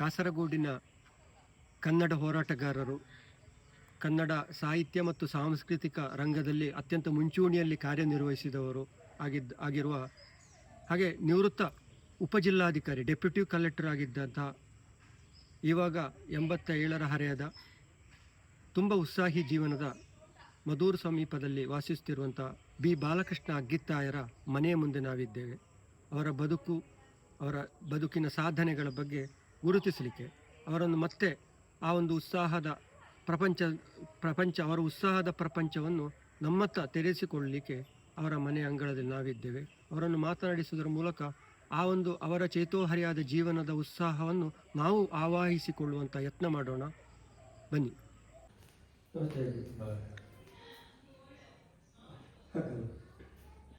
ಕಾಸರಗೋಡಿನ ಕನ್ನಡ ಹೋರಾಟಗಾರರು ಕನ್ನಡ ಸಾಹಿತ್ಯ ಮತ್ತು ಸಾಂಸ್ಕೃತಿಕ ರಂಗದಲ್ಲಿ ಅತ್ಯಂತ ಮುಂಚೂಣಿಯಲ್ಲಿ ಕಾರ್ಯನಿರ್ವಹಿಸಿದವರು ಆಗಿದ್ದ, ಆಗಿರುವ ಹಾಗೆ ನಿವೃತ್ತ ಉಪಜಿಲ್ಲಾಧಿಕಾರಿ, ಡೆಪ್ಯೂಟಿ ಕಲೆಕ್ಟರ್ ಆಗಿದ್ದಂಥ ಇವಾಗ ಎಂಬತ್ತ ಏಳರ ಹರೆಯದ ತುಂಬ ಉತ್ಸಾಹಿ ಜೀವನದ ಮಧೂರು ಸಮೀಪದಲ್ಲಿ ವಾಸಿಸುತ್ತಿರುವಂಥ ಬಿ. ಬಾಲಕೃಷ್ಣ ಅಗ್ಗಿತ್ತಾಯರ ಮನೆಯ ಮುಂದೆ ನಾವಿದ್ದೇವೆ. ಅವರ ಬದುಕು, ಅವರ ಬದುಕಿನ ಸಾಧನೆಗಳ ಬಗ್ಗೆ ಗುರುತಿಸಲಿಕ್ಕೆ ಅವರನ್ನು ಮತ್ತೆ ಆ ಒಂದು ಉತ್ಸಾಹದ ಪ್ರಪಂಚ ಪ್ರಪಂಚ, ಅವರ ಉತ್ಸಾಹದ ಪ್ರಪಂಚವನ್ನು ನಮ್ಮತ್ತ ತೆರೆಸಿಕೊಳ್ಳಲಿಕ್ಕೆ ಅವರ ಮನೆ ಅಂಗಳದಲ್ಲಿ ನಾವಿದ್ದೇವೆ. ಅವರನ್ನು ಮಾತನಾಡಿಸುವುದರ ಮೂಲಕ ಆ ಒಂದು ಅವರ ಚೇತೋಹರಿಯಾದ ಜೀವನದ ಉತ್ಸಾಹವನ್ನು ನಾವು ಆವಾಹಿಸಿಕೊಳ್ಳುವಂಥ ಯತ್ನ ಮಾಡೋಣ. ಬನ್ನಿ.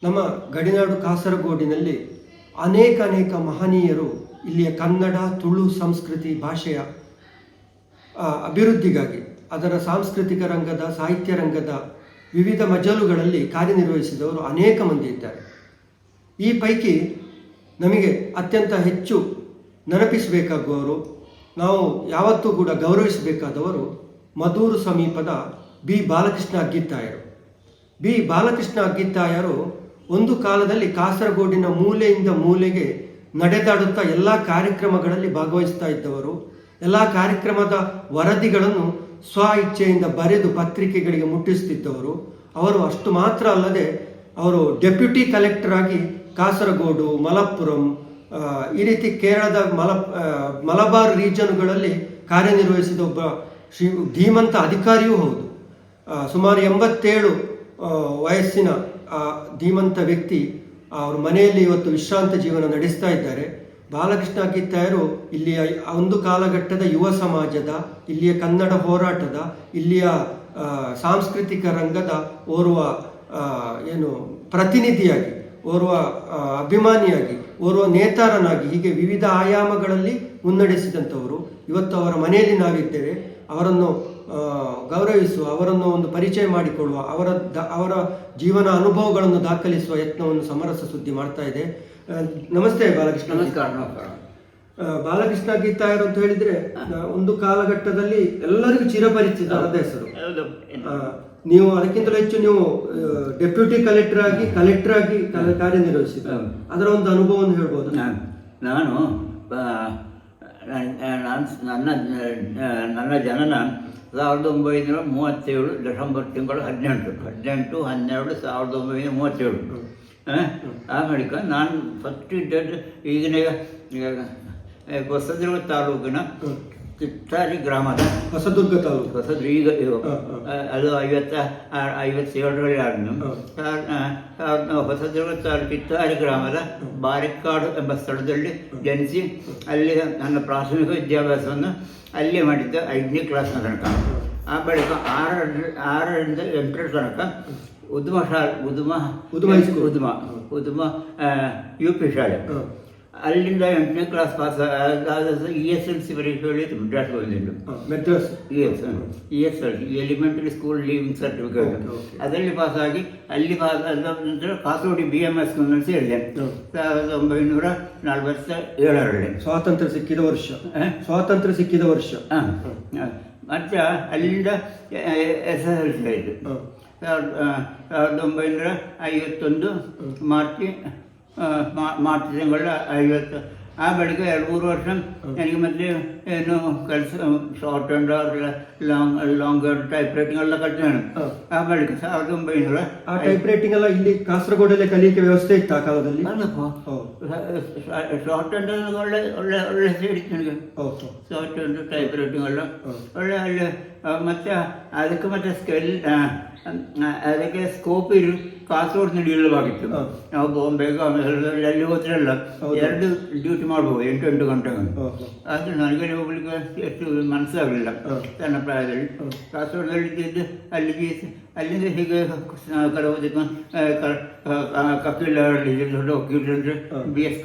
ನಮ್ಮ ಗಡಿನಾಡು ಕಾಸರಗೋಡಿನಲ್ಲಿ ಅನೇಕ ಅನೇಕ ಮಹನೀಯರು ಇಲ್ಲಿಯ ಕನ್ನಡ, ತುಳು ಸಂಸ್ಕೃತಿ ಭಾಷೆಯ ಅಭಿವೃದ್ಧಿಗಾಗಿ ಅದರ ಸಾಂಸ್ಕೃತಿಕ ರಂಗದ, ಸಾಹಿತ್ಯ ರಂಗದ ವಿವಿಧ ಮಜಲುಗಳಲ್ಲಿ ಕಾರ್ಯನಿರ್ವಹಿಸಿದವರು ಅನೇಕ ಮಂದಿ ಇದ್ದಾರೆ. ಈ ಪೈಕಿ ನಮಗೆ ಅತ್ಯಂತ ಹೆಚ್ಚು ನೆನಪಿಸಬೇಕಾಗುವವರು, ನಾವು ಯಾವತ್ತೂ ಕೂಡ ಗೌರವಿಸಬೇಕಾದವರು ಮಧೂರು ಸಮೀಪದ ಬಿ. ಬಾಲಕೃಷ್ಣ ಅಗ್ಗಿತ್ತಾಯರು. ಬಿ. ಬಾಲಕೃಷ್ಣ ಅಗ್ಗಿತ್ತಾಯರು ಒಂದು ಕಾಲದಲ್ಲಿ ಕಾಸರಗೋಡಿನ ಮೂಲೆಯಿಂದ ಮೂಲೆಗೆ ನಡೆದಾಡುತ್ತಾ ಎಲ್ಲ ಕಾರ್ಯಕ್ರಮಗಳಲ್ಲಿ ಭಾಗವಹಿಸ್ತಾ ಇದ್ದವರು, ಎಲ್ಲ ಕಾರ್ಯಕ್ರಮದ ವರದಿಗಳನ್ನು ಸ್ವ ಇಚ್ಛೆಯಿಂದ ಬರೆದು ಪತ್ರಿಕೆಗಳಿಗೆ ಮುಟ್ಟಿಸುತ್ತಿದ್ದವರು, ಅವರು ಅಷ್ಟು ಮಾತ್ರ ಅಲ್ಲದೆ ಅವರು ಡೆಪ್ಯೂಟಿ ಕಲೆಕ್ಟರ್ ಆಗಿ ಕಾಸರಗೋಡು, ಮಲಪ್ಪುರಂ ಈ ರೀತಿ ಕೇರಳದ ಮಲ ಮಲಬಾರ್ ರೀಜನ್ಗಳಲ್ಲಿ ಕಾರ್ಯನಿರ್ವಹಿಸಿದ ಒಬ್ಬ ಶ್ರೀ ಧೀಮಂತ ಅಧಿಕಾರಿಯೂ ಹೌದು. ಸುಮಾರು ಎಂಬತ್ತೇಳು ವಯಸ್ಸಿನ ಧೀಮಂತ ವ್ಯಕ್ತಿ ಅವ್ರ ಮನೆಯಲ್ಲಿ ಇವತ್ತು ವಿಶ್ರಾಂತ ಜೀವನ ನಡೆಸ್ತಾ ಇದ್ದಾರೆ. ಬಾಲಕೃಷ್ಣ ಕಿತ್ತಾಯರು ಇಲ್ಲಿಯ ಒಂದು ಕಾಲಘಟ್ಟದ ಯುವ ಸಮಾಜದ, ಇಲ್ಲಿಯ ಕನ್ನಡ ಹೋರಾಟದ, ಇಲ್ಲಿಯ ಸಾಂಸ್ಕೃತಿಕ ರಂಗದ ಓರ್ವ ಏನು ಪ್ರತಿನಿಧಿಯಾಗಿ, ಓರ್ವ ಅಭಿಮಾನಿಯಾಗಿ, ಓರ್ವ ನೇತಾರನಾಗಿ, ಹೀಗೆ ವಿವಿಧ ಆಯಾಮಗಳಲ್ಲಿ ಮುನ್ನಡೆಸಿದಂಥವರು. ಇವತ್ತು ಅವರ ಮನೆಯಲ್ಲಿ ನಾವಿದ್ದೇವೆ. ಅವರನ್ನು ಗೌರವಿಸುವ ಅವರನ್ನು ಒಂದು ಪರಿಚಯ ಮಾಡಿಕೊಳ್ಳುವ ಅವರ ದ ಅವರ ಜೀವನ ಅನುಭವಗಳನ್ನು ದಾಖಲಿಸುವ ಯತ್ನವನ್ನು ಸಮರಸ ಸುದ್ದಿ ಮಾಡ್ತಾ ಇದೆ. ನಮಸ್ತೆ ಬಾಲಕೃಷ್ಣ ನಮಸ್ಕಾರ ನಮಸ್ಕಾರ. ಆ, ಬಾಲಕೃಷ್ಣ ಗೀತಾಯರು ಅಂತ ಹೇಳಿದ್ರೆ ಒಂದು ಕಾಲಘಟ್ಟದಲ್ಲಿ ಎಲ್ಲರಿಗೂ ಚಿರಪರಿಚಿತವಾದ ಹೆಸರು. ಆ, ನೀವು ಅದಕ್ಕಿಂತಲೂ ಹೆಚ್ಚು ನೀವು ಡೆಪ್ಯೂಟಿ ಕಲೆಕ್ಟರ್ ಆಗಿ ಕಲೆಕ್ಟರ್ ಆಗಿ ಕಾರ್ಯನಿರ್ವಹಿಸಿದ ಅದರ ಒಂದು ಅನುಭವವನ್ನು ಹೇಳ್ಬೋದು? ನಾನ್- ನನ್ನ ನನ್ನ ಜನನ ಸಾವಿರದ ಒಂಬೈನೂರ ಮೂವತ್ತೇಳು ಡಿಸೆಂಬರ್ ತಿಂಗಳು ಹದಿನೆಂಟು ಹದಿನೆಂಟು ಹನ್ನೆರಡು ಸಾವಿರದ ಒಂಬೈನೂರ ಮೂವತ್ತೇಳು ಆ, ಬಳಿಕ ನಾನು ಫಸ್ಟ್ ಈಗಿನ ಹೊಸದುರ್ಗ ತಾಲೂಕಿನ ಕಿತ್ತಾರಿ ಗ್ರಾಮದ ಹೊಸದುರ್ಗ ತಾಲೂಕು. ಹೊಸದು ಈಗ ಅದು ಐವತ್ತ ಐವತ್ತು ಐವತ್ತೇಳರಲ್ಲಿ ಆದ್ನು. ಹ. ಸಾ- ಆ, ಹೊಸದುರ್ಗ ತಾಲೂಕು ಕಿತ್ತಾರಿ ಗ್ರಾಮದ ಬಾರಿಕಾಡು ಎಂಬ ಸ್ಥಳದಲ್ಲಿ ಜನಿಸಿ ಅಲ್ಲಿ ನನ್ನ ಪ್ರಾಥಮಿಕ ವಿದ್ಯಾಭ್ಯಾಸವನ್ನು ಅಲ್ಲೇ ಮಾಡಿದ್ದೆ ಐದನೇ ಕ್ಲಾಸ್ನ ತನಕ. ಆ ಬಳಿಕ ಆರ ಆರರಿಂದ ಎಂಟರ ತನಕ ಉದ್ಮ ಶಾಲೆ ಉದ್ಮ ಉದ್ಮ ಉದುಮ ಉದ್ಮ ಯು ಪಿ ಶಾಲೆ. ಅಲ್ಲಿಂದ ಎಂಟನೇ class pass E S L C ವರೆಗೆ ಹೇಳಿ ಮದ್ರಾಸ್ ಬಂದಿದ್ದು Madras E S E S L elementary school leaving certificate. ಅದರಲ್ಲಿ ಪಾಸ್ ಆಗಿ ಅಲ್ಲಿ ಪಾಸ್ ಆದ ನಂತರ ಕಾಸರಗೋಡಿ ಬಿ ಎಂ ಎಸ್ ಸ್ಕೂಲ್ನಲ್ಲಿ ಸೇರಿದೆ ಹ್ಮ್. ಸಾವಿರದ ಒಂಬೈನೂರ ನಲವತ್ತ ಏಳರಲ್ಲಿ. ಸ್ವಾತಂತ್ರ್ಯ ಸಿಕ್ಕಿದ ವರ್ಷ. ಸ್ವಾತಂತ್ರ್ಯ ಸಿಕ್ಕಿದ ವರ್ಷ. ಹ. ಮತ್ತೆ ಅಲ್ಲಿಂದ ಎಸ್ ಎಸ್ ಎಲ್ ಸಿ ಆಯಿತು. ಸಾವಿರದ ಸಾವಿರದ ಒಂಬೈನೂರ ಐವತ್ತೊಂದು ಮಾರ್ಚ್ ಆ, ಮಾ- ಮಾರ್ಚ್ ತಿಂಗಳ ಐವತ್ತು ಆ ಬಳಿಕ ಎರಡು ಮೂರು ವರ್ಷ ನನಗೆ ಮತ್ತೆ ಏನು ಕೆಲಸ short and long long type writing ಎಲ್ಲ ಕಲಿತೆ ನಾನು ಹ. ಆ ಬಳಿಕ ಸಾವಿರದ ಒಂಬೈನೂರ ಆ ಟೈಪ್ ರೈಟಿಂಗ್ ಎಲ್ಲ ಇಲ್ಲಿ ಕಾಸರಗೋಡಲ್ಲೇ ಕಲಿಯಕ್ಕೆ ವ್ಯವಸ್ಥೆ ಇತ್ತು ಆ ಕಾಲದಲ್ಲಿ ಅಲ್ಲಪ್ಪ ಹೌದು. ಶಾರ್ಟ್ ಆ್ಯಂಡ್ ಒಳ್ಳೆ ಒಳ್ಳೆ ಒಳ್ಳೆ ಸೇರಿತ್ತು ನನಗೆ ಹೌದು ಶಾರ್ಟ್ ಆ್ಯಂಡ್ ಟೈಪ್ ರೈಟಿಂಗ್ ಎಲ್ಲ ಹ್ಮ್. ಒಳ್ಳೆ ಒಳ್ಳೆ ಆ, ಮತ್ತೆ ಅದಕ್ಕೆ ಮತ್ತೆ ಸ್ಕೆಲ್ ಅದಕ್ಕೆ ಸ್ಕೋಪ್ ಇರು ಕಾಸರಗೋಡಿನಲ್ಲಿ ಇಲ್ಲವಾಗಿತ್ತು ಹ್ಮ್. ನಾವು ಬಾಂಬೆಗೆ ಆಮೇಲೆ ಅಲ್ಲಿ ಹೋದ್ರಲ್ಲ ಹೌದು. ಎರಡು ಡ್ಯೂಟಿ ಮಾಡ್ಬೋದು ಎಂಟು ಎಂಟು ಗಂಟೆಗೆ ಹೌದು. ಆದರೆ ನನಗೆ ಹೋಗ್ಲಿಕ್ಕೆ ಎಷ್ಟು ಮನಸ್ಸಾಗಲಿಲ್ಲ ಹ್ಮ್. ಸಣ್ಣ ಪ್ರಾಯದಲ್ಲಿ ಹ್ಮ್. ಕಾಸರಗೋಡಲ್ಲಿ ಇದ್ದಿದ್ದು ಅಲ್ಲಿಗೆ ಅಲ್ಲಿಂದ ಹೀಗೆ ಕರೋದಕ್ಕೆ ಕಪಿಲ್ ದೊಡ್ಡ ವಕೀಲ ಅಂದರೆ. ಬಿ ಎಸ್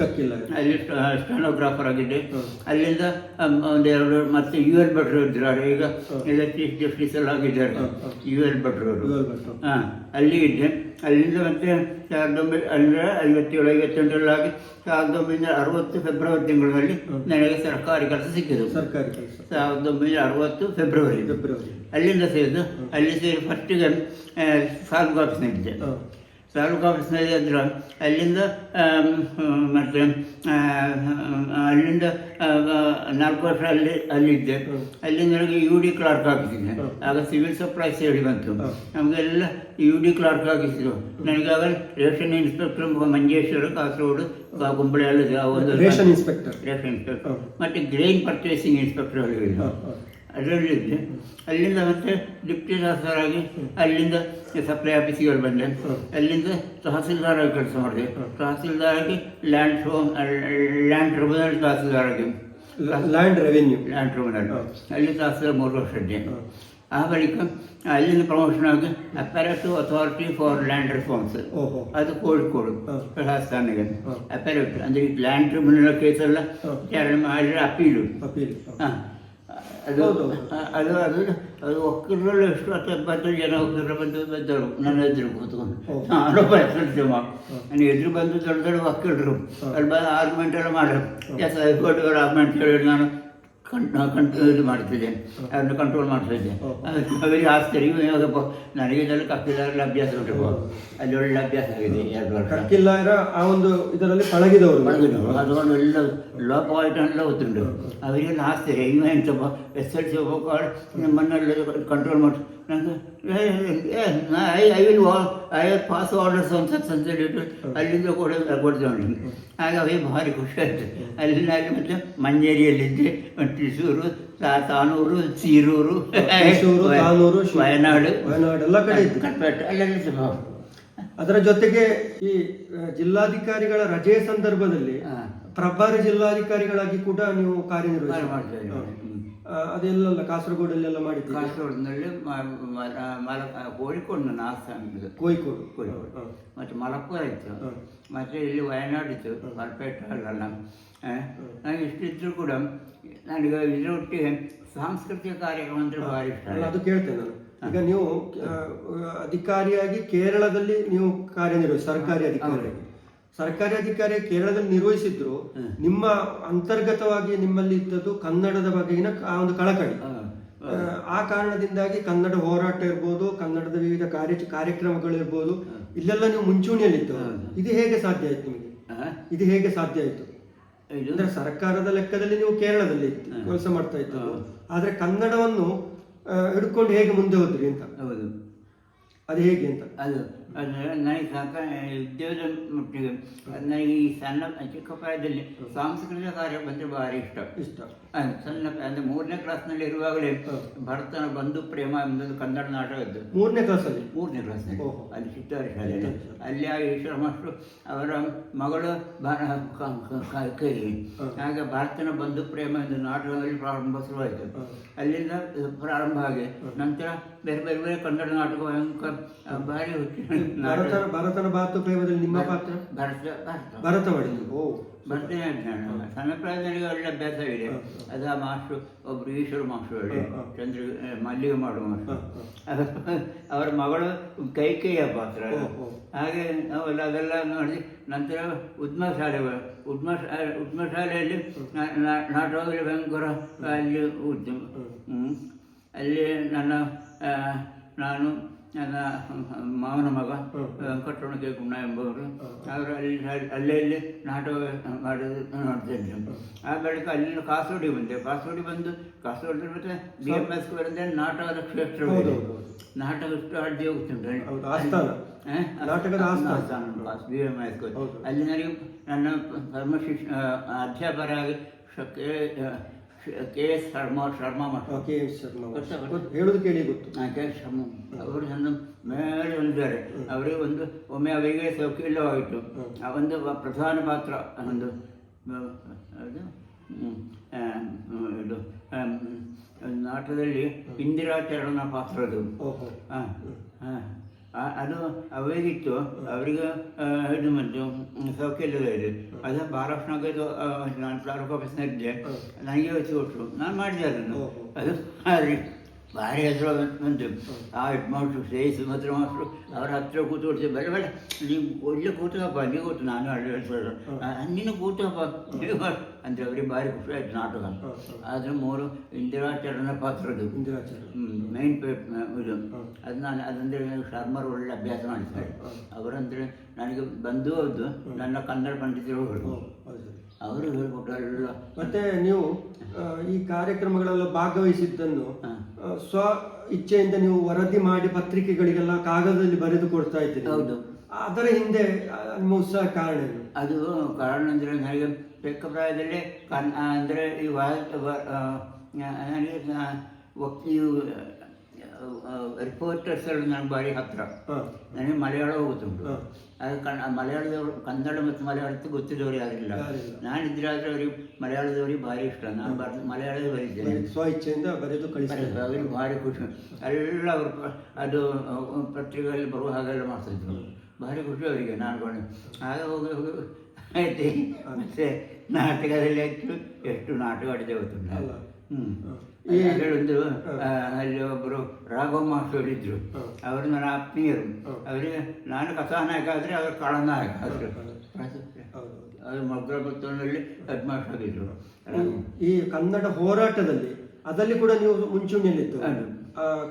ಕಕ್ಕಿಲ್ಲ ಅಲ್ಲಿ ಸ್ಟೆನೋಗ್ರಾಫರ್ ಆಗಿದ್ದೆ. ಅಲ್ಲಿಂದ ಒಂದೆರಡು ಮತ್ತೆ ಯು ಎಲ್ ಭಟ್ರು ಇದ್ದಾರೆ ಈಗ ಎಲ್ಲ ಚೀಫ್ ಜಸ್ಟಿಸ್ ಎಲ್ಲ ಆಗಿದ್ದಾರೆ. ಯು ಎಲ್ ಭಟ್ರು. ಅವರು ಹಾಂ ಅಲ್ಲಿ ಇದ್ದೆ. ಅಲ್ಲಿಂದ ಮತ್ತೆ ಸಾವಿರದ ಒಂಬೈನೂರ ಅಂದರೆ ಐವತ್ತೇಳು ಐವತ್ತೆಂಟರಲ್ಲಾಗಿ ಸಾವಿರದ ಒಂಬೈನೂರ ಅರವತ್ತು ಫೆಬ್ರವರಿ ತಿಂಗಳಲ್ಲಿ ನನಗೆ ಸರ್ಕಾರಿ ಕೆಲಸ ಸಿಕ್ಕಿತು. ಸರ್ಕಾರಿ ಕೆಲಸ. ಸಾವಿರದ ಒಂಬೈನೂರ ಅರವತ್ತು ಫೆಬ್ರವರಿ ಫೆಬ್ರವರಿ ಅಲ್ಲಿಂದ ಸೇರಿದು ಅಲ್ಲಿ ಸೇರಿ ಫಸ್ಟಿಗೆ ಹ. ತಾಲೂಕು ಆಫೀಸ್ನಲ್ಲಿ ಅಂದ್ರೆ ಅಲ್ಲಿಂದ ಮತ್ತು ಅಲ್ಲಿಂದ ನಾಲ್ಕು ವರ್ಷ ಅಲ್ಲಿ ಅಲ್ಲಿದ್ದೆ ಅಲ್ಲಿಂದ ನನಗೆ ಯು ಡಿ ಕ್ಲಾರ್ಕ್ ಹಾಕಿಸಿದ್ದೆ ಆಗ ಸಿವಿಲ್ ಸಪ್ಲೈಸ್ ಹೇಳಿ ಬಂತು ನಮಗೆಲ್ಲ ಯು ಡಿ ಕ್ಲಾರ್ಕ್ ಹಾಕಿಸಿದ್ರು ಆಗ ರೇಷನ್ ಇನ್ಸ್ಪೆಕ್ಟರ್ ಮಂಜೇಶ್ವರ ಕಾಸರಗೋಡು ಗುಂಬಳಿ ಒಂದು ರೇಷನ್ ಇನ್ಸ್ಪೆಕ್ಟರ್ ರೇಷನ್ ಇನ್ಸ್ಪೆಕ್ಟರ್. ಮತ್ತು ಗ್ರೈನ್ ಪರ್ಚೇಸಿಂಗ್ ಇನ್ಸ್ಪೆಕ್ಟರ್ ಹೇಳಿದ್ರು. ಅದರಲ್ಲಿದ್ದೆ ಅಲ್ಲಿಂದ ಮತ್ತೆ ಡಿಪ್ಟಿ ತಹಸೀಲ್ದಾರಾಗಿ ಅಲ್ಲಿಂದ ಸಪ್ಲೈ ಆಫೀಸಿಗೆ ಬಂದೆ. ಅಲ್ಲಿಂದ ತಹಸೀಲ್ದಾರಾಗಿ ಕೆಲಸ ಮಾಡಿದೆ. ತಹಸೀಲ್ದಾರಾಗಿ land land tribunal land revenue land tribunal ಅಲ್ಲಿ ತಹಸೀಲ್ದಾರ್ ಮೂರು ವರ್ಷ ಇದ್ದೆ. ಆ ಬಳಿಕ ಅಲ್ಲಿಂದ ಪ್ರಮೋಷನ್ ಆಗಿ operative authority for land reforms ಅದು ಕೋಳಿಕೋಡು. ರಾಜಸ್ಥಾನಿಗೆ. ಹ. ಅಪರೇಟ್ ಅಂದರೆ ಲ್ಯಾಂಡ್ ಟ್ರಿಬ್ಯುನಲ್ ಕೇಸೆಲ್ಲ. ವಿಚಾರಣೆ ಮಾಡಿದ್ರೆ ಅಪೀಲು. ಅಪೀಲ್. ಹ. ಅದು ಹೌದು. ಅ- ಅದು ಅದು ಅದು ಒಕ್ಕಲರಲ್ಲಿ ಎಷ್ಟು ಹತ್ತು ಎಪ್ಪತ್ತು ಜನ ಒಕ್ಕಲರು ಬಂದು ಬಂದರು ನನ್ನ ಎದುರು ಕೂತ್ಕೊಂಡು ಓ. ನಾನು ಭಯಪಡ್ತೀವ ನನ್ನ ಎದುರು ಬಂದು ದೊಡ್ಡ ದೊಡ್ಡ ಒಕ್ಕಲರು ಹ. ಅಲ್ಲಿ ಬಂದು ಆರ್ಗ್ಯುಮೆಂಟ್ ಎಲ್ಲ ಮಾಡೋರು ಎಸ್ ಹೈಕೋರ್ಟ್ ಅವರ ಆರ್ಗ್ಯುಮೆಂಟ್ ಹೇಳಿ ನಾನು ಕಂಟ್ರೋಲ್ ಮಾಡ್ತಿದ್ದೆ ಅವ್ರನ್ನ ಕಂಟ್ರೋಲ್ ಮಾಡ್ತಿದ್ದೆ ಅವರಿಗೆ ಆಸ್ತಿ ಇವಾಗಪ್ಪ ನನಗೆ ಇದರಲ್ಲಿ ಕಕ್ಕಿಲ್ಲರಲ್ಲಿ ಅಭ್ಯಾಸ ಉಂಟು. ಅಲ್ಲಿ ಒಳ್ಳೆ ಅಭ್ಯಾಸ ಆಗಿದೆ ಎರಡು ವರ್ಷ. ಕಕ್ಕಿಲ್ಲ ಆ ಒಂದು ಇದರಲ್ಲಿ ಪಳಗಿದವರು. ಪಳಗಿದವರು. ಅದೊಂದು ಒಳ್ಳೆ ಲೋಕವಾಯಿತು ಎಲ್ಲ ಗೊತ್ತುಂಟು ಅವರಿಗೆ ಆಸ್ತಿ ಇವ ಎಂತ ಎಸ್ ಎಲ್ ಸಿ ಹೋಗಿ ಮಣ್ಣಲ್ಲಿ ಕಂಟ್ರೋಲ್ ಮಾಡಿ I I will I pass orders ಅಲ್ಲಿಂದ ಕೂಡ ಕೊಡ್ತೇವೆ ಆಗ ಅವೇ ಭಾರಿ ಖುಷಿ ಆಯಿತು ಅಲ್ಲಿಂದ ಅಲ್ಲಿ ಮತ್ತೆ ಮಂಜೇರಿಯಲ್ಲಿದ್ದೆ ಸೀರೂರು ಮೈಸೂರು ತಾನೂರು, ಶಿ- ವಯನಾಡು ಎಲ್ಲ ಕಡೆ. ಕಟ್ಪೆಟ್ಟು ಅಲ್ಲೆಲ್ಲ ಅದರ ಜೊತೆಗೆ ಈ ಜಿಲ್ಲಾಧಿಕಾರಿಗಳ ರಜೆ ಸಂದರ್ಭದಲ್ಲಿ. ಪ್ರಭಾರಿ ಜಿಲ್ಲಾಧಿಕಾರಿಗಳಾಗಿ ಕೂಡ ನೀವು ಕಾರ್ಯನಿರ್ವಹಿಸಿ ಮಾಡ್ತಾ. ಅದೆಲ್ಲ ಕಾಸರಗೋಡಲ್ಲೆಲ್ಲ ಮಾಡಿದ್ದೆ ಕಾಸರಗೋಡಿನಲ್ಲಿ ಮಲ ಕೋಳಿಕೋಡು ನಾನು ಆಸ್ಥಾನದ ಕೋಯಿಕೋಡು ಕೋಳಿಕೋಡು ಮತ್ತು ಮಲಪ್ಪುರ ಇತ್ತು ಮತ್ತು ಇಲ್ಲಿ ವಯನಾಡು ಇತ್ತು ಪರ್ಪೆಟ್ ಅಲ್ಲ ನನಗೆ ಇಷ್ಟಿದ್ರೂ ಕೂಡ ನನಗೆ ಇದರೊಟ್ಟಿಗೆ ಸಾಂಸ್ಕೃತಿಕ ಕಾರ್ಯಕ್ರಮ ಅಂದರೆ ಭಾರಿ ಇಷ್ಟ ಅದು ಕೇಳ್ತೇನೆ ನಾನು ಈಗ ನೀವು ಅಧಿಕಾರಿಯಾಗಿ ಕೇರಳದಲ್ಲಿ ನೀವು ಕಾರ್ಯನಿರ್ವಹಿಸಿ ಸರ್ಕಾರಿ ಅಧಿಕಾರಿಯಾಗಿ ಸರ್ಕಾರಿ ಅಧಿಕಾರಿ ಕೇರಳದಲ್ಲಿ ನಿರ್ವಹಿಸಿದ್ರು ನಿಮ್ಮ ಅಂತರ್ಗತವಾಗಿ ನಿಮ್ಮಲ್ಲಿ ಇದ್ದದ್ದು ಕನ್ನಡದ ಬಗೆಗಿನ ಆ ಒಂದು ಕಳಕಳಿ. ಆ, ಕಾರಣದಿಂದಾಗಿ ಕನ್ನಡ ಹೋರಾಟ ಇರ್ಬೋದು ಕನ್ನಡದ ವಿವಿಧ ಕಾರ್ಯ ಕಾರ್ಯಕ್ರಮಗಳು ಇರ್ಬೋದು ಇಲ್ಲೆಲ್ಲ ನೀವು ಮುಂಚೂಣಿಯಲ್ಲಿತ್ತು. ಇದು ಹೇಗೆ ಸಾಧ್ಯ ಆಯ್ತು ನಿಮಗೆ? ಇದು ಹೇಗೆ ಸಾಧ್ಯ ಆಯ್ತು? ಅಂದ್ರೆ ಸರ್ಕಾರದ ಲೆಕ್ಕದಲ್ಲಿ ನೀವು ಕೇರಳದಲ್ಲಿ. ಕೆಲಸ ಮಾಡ್ತಾ ಇತ್ತು. ಆದ್ರೆ ಕನ್ನಡವನ್ನು ಹಿಡ್ಕೊಂಡು ಹೇಗೆ ಮುಂದೆ ಹೋದ್ರಿ ಅಂತ? ಹೌದು. ಅದು ಹೇಗೆ ಅಂತ? ಅದು ನನಗೆ ಸಾಕ ಉದ್ಯೋಗದ ಮಟ್ಟಿಗೆ ನನಗೆ ಈ ಸಣ್ಣ ಚಿಕ್ಕ ಪ್ರಾಯದಲ್ಲಿ ಸಾಂಸ್ಕೃತಿಕ ಕಾರ್ಯ ಬಂದರೆ ಭಾರಿ ಇಷ್ಟ. ಇಷ್ಟ. ಸಣ್ಣ ಅಂದರೆ ಮೂರನೇ ಕ್ಲಾಸ್ನಲ್ಲಿ ಇರುವಾಗಲೇ ಭರತನ ಬಂಧು ಪ್ರೇಮ ಎಂಬುದು ಕನ್ನಡ ನಾಟಕ ಇದ್ದು. ಮೂರನೇ ಕ್ಲಾಸಲ್ಲಿ ಮೂರನೇ ಕ್ಲಾಸ್ನಲ್ಲಿ. ಅಲ್ಲಿ ಚಿತ್ತಾರಿ ಶಾಲೆಯಲ್ಲಿ. ಅಲ್ಲಿ ಆ ಈಶ್ವರ ಮಾಸ್ಟ್ರು ಅವರ ಮಗಳು ಭ- ಕ-. ಆಗ ಭರತನ ಬಂಧು ಪ್ರೇಮ ಎಂದು ನಾಟಕದಲ್ಲಿ ಪ್ರಾರಂಭ ಶುರುವಾಯಿತು. ಅಲ್ಲಿಂದ ಪ್ರಾರಂಭ ಆಗಿ ನಂತರ ಬೇರೆ ಬೇರೆ ಬೇರೆ ಕನ್ನಡ ನಾಟಕ ಭಾರಿ ಭಾರಿ ಭರತರ. ಭರತನ ಬಾತು ಪ್ರೇಮದಲ್ಲಿ ನಿಮ್ಮ ಪಾತ್ರ? ಭರತ ಭರತ. ಭರತ ಓ ಬರ್ತೇನೆ ನಾನು ಸಣ್ಣ ಪ್ರಾಯದಲ್ಲಿ ಒಳ್ಳೆ ಅಭ್ಯಾಸವಿದೆ ಇದೆ. ಅದು ಆ ಮಾಸ್ಟ್ರು ಒಬ್ರು ಈಶ್ವರ ಮಾಸ್ಟ್ರು ಹೇಳಿ. ಚಂದ್ರ ಮಲ್ಲಿಗೆ ಮಾಡುವ ಮಾಸ್ಟ್ರು. ಅದು ಅವರ ಮಗಳು ಕೈಕೇಯ ಪಾತ್ರ. ಹಾಗೆ ಅವೆಲ್ಲ ಅದೆಲ್ಲ ನೋಡಿ ನಂತರ ಉದ್ಮ ಶಾಲೆ ಉದ್ಮ ಉದ್ಮ ಶಾಲೆಯಲ್ಲಿ ನಾ- ನಾ- ನಾಟಕದಲ್ಲಿ ಭಯಂಕರ ಅಲ್ಲಿ ಉದ್ಯಮ. ಅಲ್ಲಿ ನನ್ನ ನಾನು ನನ್ನ ಮಾವನ ಮಗ ಹ್ಮ್. ವೆಂಕಟರಮಣ ಗುಣ ಎಂಬವರು. ಅವರು ಅಲ್ಲಿ ಅಲ್ಲೇ ಇಲ್ಲಿ ನಾಟಕ ಮಾಡೋದು ನೋಡ್ತೇನೆ ಆ ಬಳಿಕ ಅಲ್ಲಿಂದ ಕಾಸೋಡಿ ಬಂದೆ. ಕಾಸೋಡಿ ಬಂದು ಕಾಸೋಡಿ ಮತ್ತೆ ಬಿ ಎಂ ಎಸ್ ಬಂದೆ ನಾಟಕದ ಕ್ಷೇತ್ರ. ನಾಟಕ ಅಡ್ಡಿ ಹೋಗ್ತುಂಟು? ನಾಟಕದ ಆಸ್ಥಾನ. ಬಿ ಎಂ ಎಸ್ ಅಲ್ಲಿ ನನಗೆ ನನ್ನ ಪರಮ ಶಿಕ್ಷ ಅಧ್ಯಾಪಕರಾಗಿ ಕೆ ಎಸ್ ಶರ್ಮಾ ಶರ್ಮಾ ಮಠ ಕೆ ಎಸ್ ಶರ್ಮಾ ಗೊತ್ತಾ, ಹೇಳುದು ಕೇಳಿ ಗೊತ್ತು. ಆ, ಕೆ ಎಸ್ ಶರ್ಮಾ ಅವರು ನನ್ನ ಮೇಲೆ ಬಂದಿದ್ದಾರೆ. ಅವರಿಗೆ ಒಂದು ಒಮ್ಮೆ ಅವರಿಗೆ ಸೌಖ್ಯವಿಲ್ಲವಾಯಿತು ಹ್ಮ್. ಆ ಒಂದು ವ- ಪ್ರಧಾನ ಪಾತ್ರ ಒಂದು ಆ, ಅದು ಹ್ಮ್, ಆ, ಹ್ಮ್, ಇದು ಆ, ಹ್ಮ್, ನಾಟಕದಲ್ಲಿ ಇಂದಿರಾಚರಣ ಪಾತ್ರ ಅದು ಓಹೋ. ಆ- ಅದು ಅವರಿಗಿತ್ತು ಅವರಿಗೆ ಇದು ಮತ್ತು ಸೌಖ್ಯ ಇಲ್ಲದ ಇದೆ. ಅದು ಬಾರ ಇದು, ಆ, ನಾನು ಇದ್ದೆ ಆಫೀಸ್ನಲ್ಲಿದ್ದೆ ನನಗೆ ಹೊತ್ತು ಕೊಟ್ಟರು. ನಾನು ಮಾಡಿದೆ ಅದನ್ನು. ಅದು ಭಾರಿ ಹೆಸರು ಬಂತು ಆ ಮಾಡು ಮಾಸ್ಟ್ರು ಶ್ರೇಯ ಮಾತ್ರ ಮಾಸ್ಟ್ರು ಅವರ ಹತ್ರ ಕೂತ್ಕೊಡ್ತೀವಿ ಬೇಡ ಬೇಡ ನೀವು ಒಳ್ಳೆ ಕೂತಪ್ಪ ನೀವು ಕೂತು ನಾನು ಹೇಳ್ತಾರೆ ನೀನು ಕೂತಪ್ಪ ನೀವು ಅಂದರೆ ಅವ್ರಿಗೆ ಭಾರಿ ಖುಷಿ ಆಯ್ತು ನಾಟಕ. ಆದ್ರೆ ಮೂರು ಇಂದಿರಾಚರಣ ಪಾತ್ರದ್ದು. ಮೇನ್ ಮೈನ್ ಇದು. ಅದು ನಾನು ಅದಂದರೆ ಶರ್ಮರು ಒಳ್ಳೆ ಅಭ್ಯಾಸ ಮಾಡಿದ್ದಾರೆ. ಅವರಂದರೆ ನನಗೆ ಬಂದು ಹೌದು ನನ್ನ ಕನ್ನಡ ಪಂಡಿತರು. ಅವರು ಹೇಳ್ಕೊಟ್ಟು ಮತ್ತೆ ನೀವು ಈ ಕಾರ್ಯಕ್ರಮಗಳೆಲ್ಲ ಭಾಗವಹಿಸಿದ್ದನ್ನು ಸ್ವ ಇಚ್ಛೆಯಿಂದ ನೀವು ವರದಿ ಮಾಡಿ ಪತ್ರಿಕೆಗಳಿಗೆಲ್ಲ ಕಾಗದದಲ್ಲಿ ಬರೆದು ಕೊಡ್ತಾ ಇದ್ದೀರಿ ಹೌದು. ಅದರ ಹಿಂದೆ ನಿಮ್ಮ ಉತ್ಸಾಹ ಕಾರಣ ಏನು ಅದು ಕಾರಣ ಅಂದರೆ ನನಗೆ ಚಿಕ್ಕ ಪ್ರಾಯದಲ್ಲಿ ಕನ್ ಅಂದರೆ ಈ ನನಗೆ ವಕ್- ಇವು ರಿಪೋರ್ಟರ್ಸ್ ನನಗೆ ಭಾರಿ ಹತ್ತಿರ. ನನಗೆ ಮಲಯಾಳ ಹೋಗುತ್ತುಂಟು. ಹಾ. ಅದು ಕನ್ ಮಲಯಾಳದವರು ಕನ್ನಡ ಮತ್ತು ಮಲಯಾಳಕ್ಕೆ ಗೊತ್ತಿದ್ದವರು ಯಾರಿಲ್ಲ. ನಾನಿದ್ರೆ ಆದರೆ ಅವರಿಗೆ ಮಲಯಾಳದವರಿಗೆ ಭಾರಿ ಇಷ್ಟ. ನಾನು ಬರ್ದು ಮಲಯಾಳದ ಬರೀತೇನೆ. ಸ್ವಇಚ್ಛೆಯಿಂದ ಸ್ವ ಇಚ್ಛೆಯಿಂದ ಬರೆದು ಕಳಿಸ್ತಾರೆ ಅವ್ರಿಗೆ ಭಾರಿ ಖುಷಿ. ಎಲ್ಲ ಅವರು ಅದು ಪತ್ರಿಕೆಯಲ್ಲಿ ಬರುವ ಹಾಗೆಲ್ಲ ಮಾಡ್ತಿದ್ರು. ಭಾರಿ ಖುಷಿ ಅವರಿಗೆ ನಾನು ಆಗ ಹೋಗಿ ಹೋಗಿ ಆಯ್ತು? ಮತ್ತೆ ನಾಟಕದಲ್ಲಿ ಹೆಚ್ಚು ಎಷ್ಟು ನಾಟಕ ಆಡಿದೆ ಗೊತ್ತು ಅಲ್ಲ. ಒಂದು ಅಲ್ಲಿ ಒಬ್ಬರು ರಾಘವ ಮಾಸ್ಟರ್ ಇದ್ರು. ಹ. ಅವರು ನನ್ನ ಆತ್ಮೀಯರು ಅವರಿಗೆ ನಾನು ಕಥಾನಾಯಕ ಆದರೆ ಅವರು ಕಾಳನಾಯಕ ಆದರು. ಅವರು ಮಗ್ರ ಭಕ್ತನಲ್ಲಿ ಹೆಡ್ ಮಾಸ್ಟರ್ ಆಗಿದ್ರು ಈ ಕನ್ನಡ ಹೋರಾಟದಲ್ಲಿ ಅದರಲ್ಲಿ ಕೂಡ ನೀವು ಮುಂಚೂಣಿಯಲ್ಲಿತ್ತು.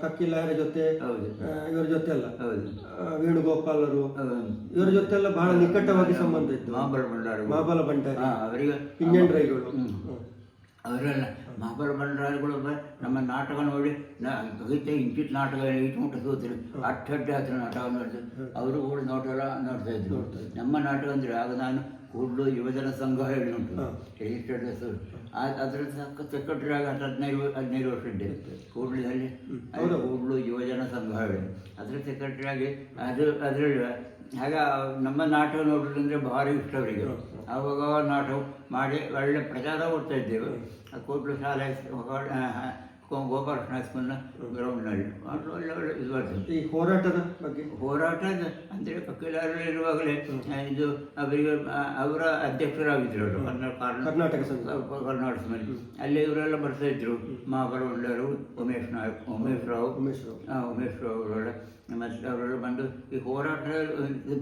ಕಕ್ಕಿಲಾಯರ ಜೊತೆ ಇವರ ಜೊತೆ ಆ, ವೇಣುಗೋಪಾಲರು. ಇವರ ಜೊತೆ ಎಲ್ಲ ಬಹಳ ನಿಕಟವಾಗಿ ಸಂಬಂಧ ಇತ್ತು. ಮಹಾಬಲ ಭಂಡಾರ ಮಹಾಬಲ ಭಂಡಾರ. ಅವರಿಗೆ ಪಿಂಜಂಡ್ರೈಗಳು. ಅವರೆಲ್ಲ ಮಹಾಬಲ ಭಂಡಾರಿಗಳು ಬ- ನಮ್ಮ ನಾಟಕ ನೋಡಿ ಗೀತೆ ಇಂಚಿತ್ ನಾಟಕ ಇಟ್ಟು ಮುಟ್ಟ ಸೋತಿರು. ಅಟ್ಟಡ್ಡ ಹತ್ರ ನಾಟಕ ನೋಡಿದ್ರು ಅವರು ಕೂಡ ನೋಟೆಲ್ಲ ನೋಡ್ತಾ ಇದ್ರು. ನಮ್ಮ ನಾಟಕ ಅಂದರೆ ಆಗ ನಾನು ಕೂಡಲು ಯುವಜನ ಸಂಘ ಹೇಳಿ ಉಂಟು. ರಿಜಿಸ್ಟರ್ಡ್ ಹೆಸರು ಅದ್ರ ಸೆಕ್ರೆಟರಿ ಆಗ ಹತ್ತು ಹದಿನೈದು ಹದಿನೈದು ವರ್ಷ ಇದ್ದೆ. ಕೂಡ್ಲಿನಲ್ಲಿ ಹೌದು. ಕೂಡಲು ಯುವಜನ ಸಂಘ ಹೇಳಿ. ಅದರ ಸೆಕ್ರೆಟರಿ ಆಗಿ ಅದು ಅದರಲ್ಲಿ ಆಗ ನಮ್ಮ ನಾಟಕ ನೋಡೋದಂದ್ರೆ ಭಾರಿ ಇಷ್ಟ ಅವರಿಗೆ. ಆವಾಗ ನಾಟಕ ಮಾಡಿ ಒಳ್ಳೆ ಪ್ರಚಾರ ಕೊಡ್ತಾ ಇದ್ದೇವೆ. ಆ ಕೂಡಲು ಶಾಲೆ ಗೋಪಾಲಕೃಷ್ಣ ಹೈಸ್ಕೂಲ್ನ ಗ್ರೌಂಡ್ನಲ್ಲಿ ಒಳ್ಳೆ ಒಳ್ಳೆ ಇದು ಬರ್ತದೆ ಈ ಹೋರಾಟದ ಬಗ್ಗೆ? ಹೋರಾಟದ ಅಂದರೆ ಇರುವಾಗಲೇ ಇದು ಅವರಿಗೆ ಅವರ ಅಧ್ಯಕ್ಷರಾಗಿದ್ದರು ಕರ್ನಾಟಕ ಕರ್ನಾಟಕ ಸಮಿತಿ ಅಲ್ಲಿ ಇವರೆಲ್ಲ ಬರ್ತಾ ಇದ್ರು. ಮಹಾಬಲ ಉಮೇಶ್ ನಾಯಕ್ ಉಮೇಶ್ ರಾವ್. ಉಮೇಶ್ ರಾವ್. ಉಮೇಶ್ ರಾವ್ ಅವರೆಲ್ಲ ಮತ್ತೆ ಅವರೆಲ್ಲ ಬಂದು ಈ ಹೋರಾಟ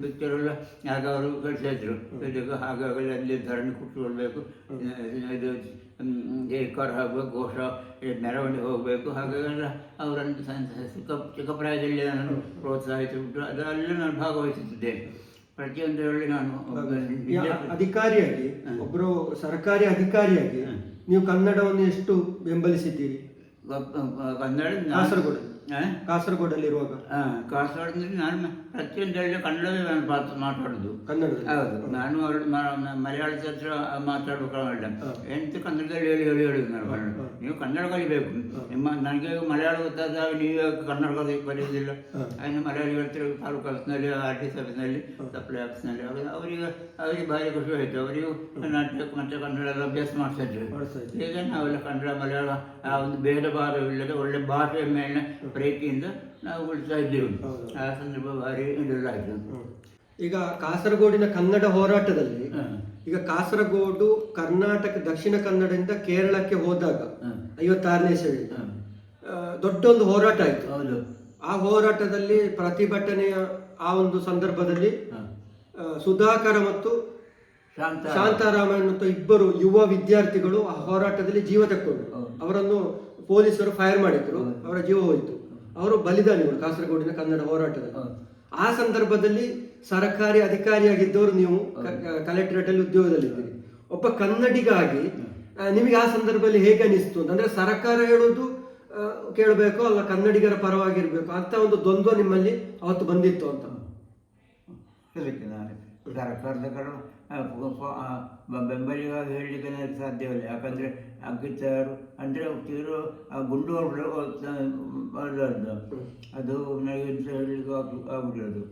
ಪಿಕ್ಚರ್ ಎಲ್ಲ ಆಗ ಅವರು ಕಳಿಸ್ತಾ ಇದ್ರು ಇದಕ್ಕೆ ಹಾಗಾಗಿ ಅಲ್ಲಿ ಧರಣಿ ಕೂತ್ಕೊಳ್ಬೇಕು ಇದು ಏಕರ್ ಆಗಬೇಕು ಘೋಷ ಮೆರವಣಿಗೆ ಹೋಗಬೇಕು. ಹಾಗಾಗೆಲ್ಲ ಅವರನ್ನು ಚಿಕ್ಕ ಚಿಕ್ಕ ಪ್ರಾಯದಲ್ಲಿ ನಾನು ಪ್ರೋತ್ಸಾಹಿಸಿಬಿಟ್ಟು ಅದರಲ್ಲಿ ನಾನು ಭಾಗವಹಿಸುತ್ತಿದ್ದೇನೆ ಪ್ರತಿಯೊಂದರಲ್ಲಿ ನಾನು ಅಧಿಕಾರಿಯಾಗಿ ಒಬ್ಬರು ಸರ್ಕಾರಿ ಅಧಿಕಾರಿಯಾಗಿ ನೀವು ಕನ್ನಡವನ್ನು ಎಷ್ಟು ಬೆಂಬಲಿಸಿದ್ದೀರಿ? ಕನ್ನಡ ನಾನು- ಕಾಸರಗೋಡು? ಕಾಸರಗೋಡಲ್ಲಿರುವಾಗ? ಕಾಸರಗೋಡಿನಲ್ಲಿ ನಾನು ಪ್ರತಿಯೊಂದರಲ್ಲಿ ಕನ್ನಡವೇ ನಾನು ಮಾತು ಮಾತಾಡೋದು. ಕನ್ನಡ ಹೌದು. ನಾನು ಅವ್ರ ಮಲಯಾಳ ಹತ್ರ ಮಾತಾಡ್ಬೇಕಾಗಲ್ಲ. ಎಂತ ಕನ್ನಡದಲ್ಲಿ ಹೇಳಿ ಹೇಳಿ ಹೇಳಿ ನಾನು ಕನ್ನಡ. ನೀವು ಕನ್ನಡ ಕಲಿಬೇಕು. ನಿಮ್ಮ ನನಗೆ ಮಲಯಾಳ ಗೊತ್ತಾದಾಗ ನೀವು ಕನ್ನಡ ಕಲಿ ಕಲಿಯೋದಿಲ್ಲ. ಅದನ್ನು ಮಲಯಾಳಿ ಹೇಳ್ತಾರೆ ತಾಲೂಕು ಆಫೀಸ್ನಲ್ಲಿ ಆರ್ ಟಿ ಸಿ ಆಫೀಸ್ನಲ್ಲಿ ಸಪ್ಲೈ ಆಫೀಸ್ನಲ್ಲಿ ಅವರಿಗೆ ಅವರಿಗೆ ಭಾರಿ ಖುಷಿ ಆಯಿತು. ಅವರಿಗೂ ನಾಟಕ ಮತ್ತು ಕನ್ನಡ ಎಲ್ಲ ಅಭ್ಯಾಸ ಮಾಡ್ತಾ ಇದ್ರು ಈಗ ನಾವೆಲ್ಲ ಕನ್ನಡ ಮಲಯಾಳ ಆ ಒಂದು ಭೇದ ಭಾವವಿಲ್ಲದೆ ಒಳ್ಳೆ ಭಾಷೆಯ ಮೇಲಿನ ಪ್ರೀತಿಯಿಂದ ನಾವು ಉಳಿಸ್ತಾ ಇದ್ದೆವು. ಆ ಸಂದರ್ಭ ಭಾರಿ ಇದರಲ್ಲಾಯಿತು ಈಗ ಕಾಸರಗೋಡಿನ ಕನ್ನಡ ಹೋರಾಟದಲ್ಲಿ ಈಗ ಕಾಸರಗೋಡು ಕರ್ನಾಟಕ ದಕ್ಷಿಣ ಕನ್ನಡದಿಂದ ಕೇರಳಕ್ಕೆ ಹೋದಾಗ. ಐವತ್ತಾರನೇ ಸರಿ. ದೊಡ್ಡೊಂದು ಹೋರಾಟ ಆಯಿತು. ಹೌದು. ಆ ಹೋರಾಟದಲ್ಲಿ ಪ್ರತಿಭಟನೆಯ ಆ ಒಂದು ಸಂದರ್ಭದಲ್ಲಿ. ಸುಧಾಕರ ಮತ್ತು ಶಾಂತ ಶಾಂತಾರಾಮನ್ ಮತ್ತು ಇಬ್ಬರು ಯುವ ವಿದ್ಯಾರ್ಥಿಗಳು ಆ ಹೋರಾಟದಲ್ಲಿ ಜೀವ ತಕ್ಕೊಂಡ್ರು. ಅವರನ್ನು ಪೊಲೀಸರು ಫೈರ್ ಮಾಡಿದ್ರು. ಅವರ ಜೀವ ಹೋಯಿತು. ಅವರು ಬಲಿದಾನಿಗಳು ಕಾಸರಗೋಡಿನ ಕನ್ನಡ ಹೋರಾಟದ. ಆ ಸಂದರ್ಭದಲ್ಲಿ ಸರಕಾರಿ ಅಧಿಕಾರಿಯಾಗಿದ್ದವರು ನೀವು ಕಲೆಕ್ಟರೇಟ್ ಅಲ್ಲಿ ಉದ್ಯೋಗದಲ್ಲಿದ್ದೀರಿ. ಒಬ್ಬ ಕನ್ನಡಿಗಾಗಿ ನಿಮಗೆ ಆ ಸಂದರ್ಭದಲ್ಲಿ ಹೇಗೆ ಅನಿಸ್ತು ಅಂತಂದ್ರೆ ಸರ್ಕಾರ ಹೇಳೋದು ಕೇಳಬೇಕು ಅಲ್ಲ ಕನ್ನಡಿಗರ ಪರವಾಗಿರ್ಬೇಕು ಅಂತ ಒಂದು ದ್ವಂದ್ವ ನಿಮ್ಮಲ್ಲಿ ಅವತ್ತು ಬಂದಿತ್ತು ಅಂತ. ಹೇಳಲಿಕ್ಕೆ ನಾನು. ಸರ್ಕಾರದ ಪ- ಬೆಂಬಲಿಗಾಗಿ ಹೇಳಲಿಕ್ಕೆ ನನಗೆ ಸಾಧ್ಯವಿಲ್ಲ. ಯಾಕಂದರೆ ಅಂಕಿತರು ಅಂದರೆ ತೀರು ಗುಂಡು ಬರಲಾರ್ದು ಅದು ನನಗೆ ಹೇಳಲಿಕ್ಕೆ ಆಗ್ಬಿಡೋದು.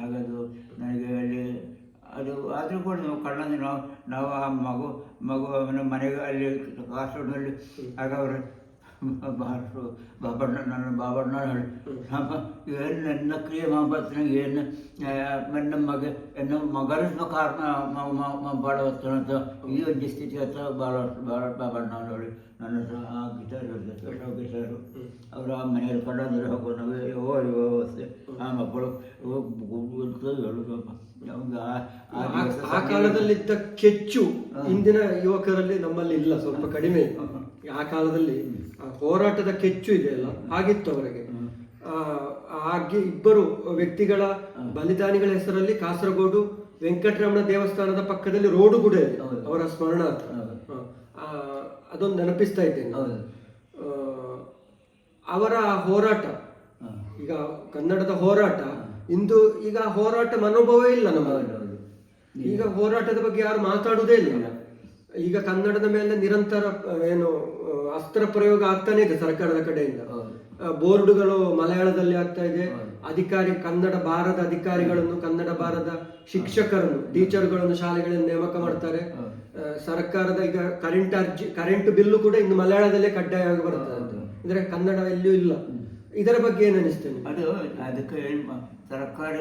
ಹಾಗದು ನನಗೆ ಅಲ್ಲಿ ಅದು, ಆದರೂ ಕೂಡ ನಾವು ಕಣ್ಣಲ್ಲಿ ನಾವು ನಾವು ಆ ಮಗು ಮಗು ಮನೆಗೆ ಅಲ್ಲಿ ಕಾಸರಗೋಡಿನಲ್ಲಿ ಆಗ ಅವರು ಭಾಷು ಬಾಬಣ್ಣ ನನ್ನ ಬಾಬಣ್ಣ ಏನು ನನ್ನ ಕ್ರಿಯೆ ಮಾಪತ್ತಿನ ಏನು ನನ್ನ ಮಗ ಎನ್ನ ಮಗನ ಕಾರಣ ಭಾಳ ಅಂತ ಈ ಒಂದು ಸ್ಥಿತಿ ಹತ್ರ ಭಾಳ ಭಾಳ ಬಾಬಣ್ಣ ನೋಡಿ ನನ್ನ ಹತ್ರ ಆ ಗಿಟಾರ್ ಗಿಟಾರು ಅವರು ಆ ಮನೆಯಲ್ಲಿ ಕಡಂದ್ರೆ ಹೋಗೋ ನಾವು ಓ ವ್ಯವಸ್ಥೆ ಆ ಮಕ್ಕಳು ಹೇಳೋದು ನಮ್ಗೆ ಆ ಕಾಲದಲ್ಲಿದ್ದ ಕೆಚ್ಚು ಇಂದಿನ ಯುವಕರಲ್ಲಿ ನಮ್ಮಲ್ಲಿ ಇಲ್ಲ ಸ್ವಲ್ಪ ಕಡಿಮೆ. ಆ ಕಾಲದಲ್ಲಿ ಹೋರಾಟದ ಕೆಚ್ಚು ಇದೆಯಲ್ಲ? ಹಾಗಿತ್ತು ಅವರಿಗೆ. ಆ, ಹಾಗೆ ಇಬ್ಬರು ವ್ಯಕ್ತಿಗಳ ಬಲಿದಾನಿಗಳ ಹೆಸರಲ್ಲಿ ಕಾಸರಗೋಡು ವೆಂಕಟರಮಣ ದೇವಸ್ಥಾನದ ಪಕ್ಕದಲ್ಲಿ ರೋಡು ಕೂಡ ಇದೆ. ಅವರ ಸ್ಮರಣಾರ್ಥ. ಆ, ಅದೊಂದು ನೆನಪಿಸ್ತಾ ಇದ್ದೇನೆ. ಆ, ಅವರ ಹೋರಾಟ ಈಗ ಕನ್ನಡದ ಹೋರಾಟ ಇಂದು ಈಗ ಹೋರಾಟ ಮನೋಭಾವ ಇಲ್ಲ ನಮ್ಮ ಈಗ ಹೋರಾಟದ ಬಗ್ಗೆ ಯಾರು ಮಾತಾಡುವುದೇ ಇಲ್ಲ. ಈಗ ಕನ್ನಡದ ಮೇಲೆ ನಿರಂತರ ಏನು ಅಸ್ತ್ರ ಪ್ರಯೋಗ ಆಗ್ತಾನೆ ಇದೆ ಸರ್ಕಾರದ ಕಡೆಯಿಂದ. ಬೋರ್ಡ್ಗಳು ಮಲಯಾಳದಲ್ಲಿ ಆಗ್ತಾ ಇದೆ. ಅಧಿಕಾರಿ ಕನ್ನಡ ಬಾರದ ಅಧಿಕಾರಿಗಳನ್ನು ಕನ್ನಡ ಬಾರದ ಶಿಕ್ಷಕರನ್ನು ಟೀಚರ್ಗಳನ್ನು ಶಾಲೆಗಳಲ್ಲಿ ನೇಮಕ ಮಾಡ್ತಾರೆ. ಸರ್ಕಾರದ ಈಗ ಕರೆಂಟ್ ಅರ್ಜಿ ಕರೆಂಟ್ ಬಿಲ್ಲು ಕೂಡ ಇನ್ನು ಮಲಯಾಳದಲ್ಲೇ ಕಡ್ಡಾಯವಾಗಿ ಬರ್ತದೆ ಅಂತ. ಅಂದ್ರೆ ಕನ್ನಡ ಎಲ್ಲೂ ಇಲ್ಲ. ಇದರ ಬಗ್ಗೆ ಏನು ಅನಿಸ್ತೇನೆ? ಅದು ಅದಕ್ಕೆ ಸರ್ಕಾರ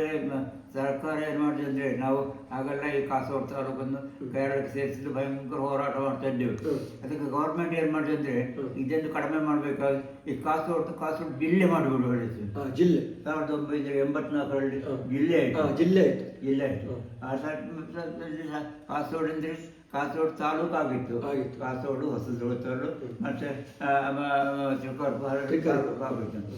ಸರ್ಕಾರ ಏನು ಮಾಡಿದೆ ಅಂದರೆ ನಾವು ಆಗೆಲ್ಲ ಈ ಕಾಸರಗೋಡು ತಾಲೂಕನ್ನು ಬಂದು ಕೇರಳಕ್ಕೆ ಸೇರಿಸಿದ್ದು ಭಯಂಕರ ಹೋರಾಟ ಮಾಡ್ತಾ ಇದ್ದೇವೆ. ಅದಕ್ಕೆ ಗೌರ್ಮೆಂಟ್ ಏನು ಮಾಡಿದೆ ಅಂದರೆ ಇದನ್ನು ಕಡಿಮೆ ಮಾಡಬೇಕಾಗಿ ಈ ಕಾಸರಗೋಡು ಕಾಸರಗೋಡು ಜಿಲ್ಲೆ ಮಾಡಿಬಿಡು ಹೇಳಿದ್ರು. ಜಿಲ್ಲೆ. ಸಾವಿರದ ಒಂಬೈನೂರ ಎಂಬತ್ನಾಲ್ಕರಲ್ಲಿ. ಜಿಲ್ಲೆ ಜಿಲ್ಲೆ ಆಯ್ತು. ಜಿಲ್ಲೆ ಆಯಿತು. ಆ ಕಾಸರಗೋಡು ಅಂದರೆ ಕಾಸರಗೋಡು ತಾಲೂಕು ಆಗಿತ್ತು. ಆಗಿತ್ತು. ಕಾಸರಗೋಡು ಹೊಸದುರ್ಗತ್ತೂರು ಮತ್ತೆ ಆ, ಮ- ತ್ರಿಕೋರ್ಪುರ ತ್ರಿಕೋರ್ಪುರ. ತಾಲೂಕು ಆಗಿತ್ತು.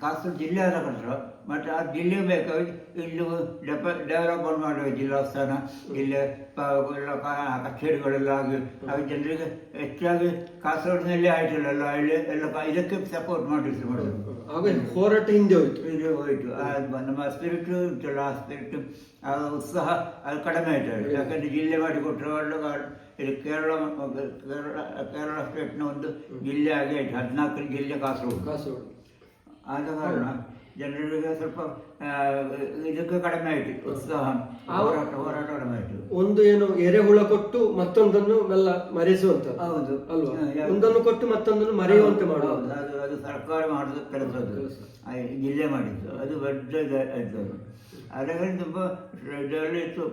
ಕಾಸರಗೋಡು ಜಿಲ್ಲೆ ಆದ ನಂತರ ಮತ್ತೆ ಆ ಜಿಲ್ಲೆ ಬೇಕಾಗಿ ಇಲ್ಲಿ ಡೆಪ ಡೆವಲಪ್ಮೆಂಟ್ ಮಾಡುವ ಜಿಲ್ಲಾಸ್ಥಾನ ಜಿಲ್ಲೆ ಕಚೇರಿಗಳೆಲ್ಲ ಆಗಿ ಆ ಜನರಿಗೆ ಹೆಚ್ಚಾಗಿ ಕಾಸರಗೋಡಿನಲ್ಲಿ ಆಯಿತು ಎಲ್ಲ ಇಲ್ಲಿ ಎಲ್ಲ ಇದಕ್ಕೆ ಸಪೋರ್ಟ್ ಮಾಡಿದ್ರು. ಮಾಡಿದ್ರು ಆಗ ಹೋರಾಟ ಹಿಂದೆ ಹೋಯ್ತು. ಇದು ಹೋಯಿತು. ನಮ್ಮ ಸ್ಪಿರಿಟ್ ಉಂಟಲ್ಲ ಆ ಸ್ಪಿರಿಟ್ ಆ ಉತ್ಸಾಹ ಅದು ಕಡಿಮೆ ಆಯ್ತು ಯಾಕಂದ್ರೆ ಜಿಲ್ಲೆ ಒಳ್ಳೆ ಕಾರಣ ಇದು ಕೇರಳ ಕೇರಳ ಕೇರಳ ಸ್ಟೇಟ್ನ ಒಂದು ಜಿಲ್ಲೆ ಆಗಿ ಆಯ್ತು. ಹದಿನಾಲ್ಕು ಜಿಲ್ಲೆ ಕಾಸರಗೋಡು. ಕಾಸರಗೋಡು. ಆದ ಕಾರಣ ಜನರಿಗೆ ಸ್ವಲ್ಪ ಇದಕ್ಕೆ ಕಡಿಮೆ ಆಯ್ತು ಉತ್ಸಾಹ ಹೋರಾಟ ಹೋರಾಟ ಕಡಿಮೆ ಆಯ್ತು. ಒಂದು ಏನು ಎರೆಹುಳ ಕೊಟ್ಟು ಮತ್ತೊಂದನ್ನು ಮೆಲ್ಲ ಮರೆಸುವಂತ ಹೌದು. ಅಲ್ವಾ? ಒಂದನ್ನು ಕೊಟ್ಟು ಮತ್ತೊಂದನ್ನು ಮರೆಯುವಂತೆ ಮಾಡುವುದು ಅದು ಅದು ಸರ್ಕಾರ ಮಾಡುದು ಕೆಲಸ. ಅದು ಜಿಲ್ಲೆ ಮಾಡಿದ್ದು. ಅದು ದೊಡ್ಡ ಇದು- ಇದು ಅದು. ಅದಕ್ಕೆ ತುಂಬ ಇತ್ತು.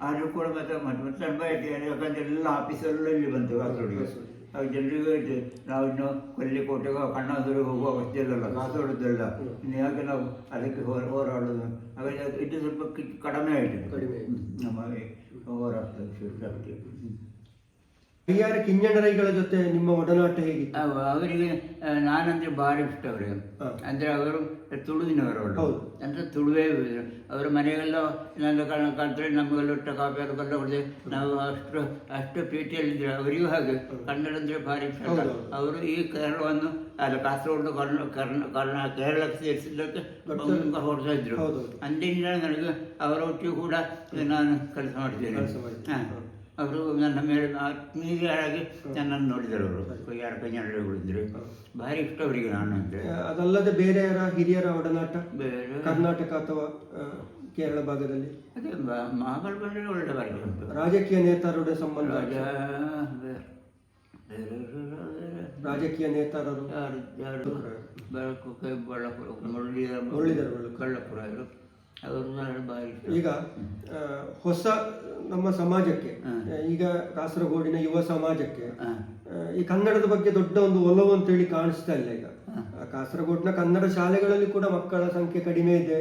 ಆದರೂ ಕೂಡ ಮತ್ತೆ ಮತ್ತೆ ಅನುಭವ ಆಯ್ತು ಯಾಕಂದ್ರೆ ಎಲ್ಲ ಆಫೀಸರಲ್ಲಿ ಇಲ್ಲಿ ಬಂತು ಕಾಸರಗೋಡಿಗೆ ಜನರಿಗೂ ನಾವು ಇನ್ನು ಕೊಲ್ಲಿಕೋಟೆಗೆ ಕಣ್ಣಾದೂರಿಗೆ ಹೋಗುವ ಅವಶ್ಯ ಇಲ್ಲಲ್ಲ ಕಾಸರಗೋಡದ್ದಲ್ಲ ಇನ್ನು ಯಾಕೆ ನಾವು ಅದಕ್ಕೆ ಹೋರ ಹೋರಾಡೋದು? ಹಾಗಾಗಿ ಇದು ಸ್ವಲ್ಪ ಕಡಿಮೆ ಆಯಿತು. ಕಡಿಮೆ ನಮಗೆ ನಮ್ಮ ಈ ಹೋರಾಟ ಶಕ್ತಿ. ಹರಿಯಾರ ಕಿಂಜಣರೈಗಳ ಜೊತೆ ನಿಮ್ಮ ಒಡನಾಟ ಹೇಗಿತ್ತು ಅವ- ಅವರಿಗೆ ಆ, ನಾನಂದ್ರೆ ಭಾರಿ ಇಷ್ಟ ಅವರಿಗೆ ಹ. ಅಂದ್ರೆ ಅವರು ತುಳುವಿನವರು ಅವರು ಹೌದು. ಅಂದ್ರೆ ತುಳುವೇ ಇವರು. ಅವರ ಮನೆಗೆಲ್ಲ ನನ್ನ ಕಣ ಕಂಡ್ರೆ ನಮಗೆಲ್ಲ ಊಟ ಕಾಫಿ ಅದಕ್ಕೆಲ್ಲ ಹೊಡೆದೆ ನಾವು ಅಷ್ಟು ಅಷ್ಟು ಪ್ರೀತಿಯಲ್ಲಿದ್ದರೆ ಅವರಿಗೂ ಹಾಗೆ ಕನ್ನಡ ಅಂದ್ರೆ ಭಾರಿ ಇಷ್ಟ ಹೌದು. ಅವರು ಈ ಕೇರಳವನ್ನು ಅಲ್ಲ ಕಾಸರಗೋಡು ಕರ್ಣ ಕರ್ಣ ಕರ್ಣ ಕೇರಳಕ್ಕೆ ಸೇರಿಸಿದ್ದಕ್ಕೆ ಭಯಂಕರ ಹೊಡ್ತಾ ಇದ್ರು ಹೌದು. ಅಂದಿನಿಂದ ನನಗೆ ಅವರೊಟ್ಟಿಗೆ ಕೂಡ ನಾನು ಕೆಲಸ ಮಾಡಿದ್ದೇನೆ ಕೆಲಸ ಮಾಡಿದ್ದೀರಿ. ಹ. ಅವರು ನನ್ನ ಮೇಲೆ ಆತ್ಮೀಯರಾಗಿ ನನ್ನನ್ನು ನೋಡಿದರು ಅವರು. ಯಾರ ಕೈಯಾಳಿಗಳಿದ್ರು ಭಾರಿ ಇಷ್ಟ ಅವರಿಗೆ ನಾನು ಅಂದರೆ ಅದಲ್ಲದೆ ಬೇರೆ ಯಾರ ಹಿರಿಯರ ಒಡನಾಟ? ಬೇರೆ? ಕರ್ನಾಟಕ ಅಥವಾ ಕೇರಳ ಭಾಗದಲ್ಲಿ? ಅದೇ ಮಹಾಬಲ ಬಂದರೆ ಒಳ್ಳೆ ಭಾರಿ ಉಂಟು. ರಾಜಕೀಯ ನೇತಾರರ ಸಂಬಂಧ? ರಾಜಕೀಯ ನೇತಾರರು? ಯಾರು ಯಾರು? ಬೆಳಕು ಕೈ ಮುರಳೀಧರ ಮುರಳೀಧರ ಕಳ್ಳಪುರ ಇವರು. ಈಗ ಹೊಸ ನಮ್ಮ ಸಮಾಜಕ್ಕೆ ಈಗ ಕಾಸರಗೋಡಿನ ಯುವ ಸಮಾಜಕ್ಕೆ ಈ ಕನ್ನಡದ ಬಗ್ಗೆ ದೊಡ್ಡ ಒಂದು ಒಲವು ಅಂತೇಳಿ ಕಾಣಿಸ್ತಾ ಇಲ್ಲ ಈಗ. ಕಾಸರಗೋಡಿನ ಕನ್ನಡ ಶಾಲೆಗಳಲ್ಲಿ ಕೂಡ ಮಕ್ಕಳ ಸಂಖ್ಯೆ ಕಡಿಮೆ ಇದೆ.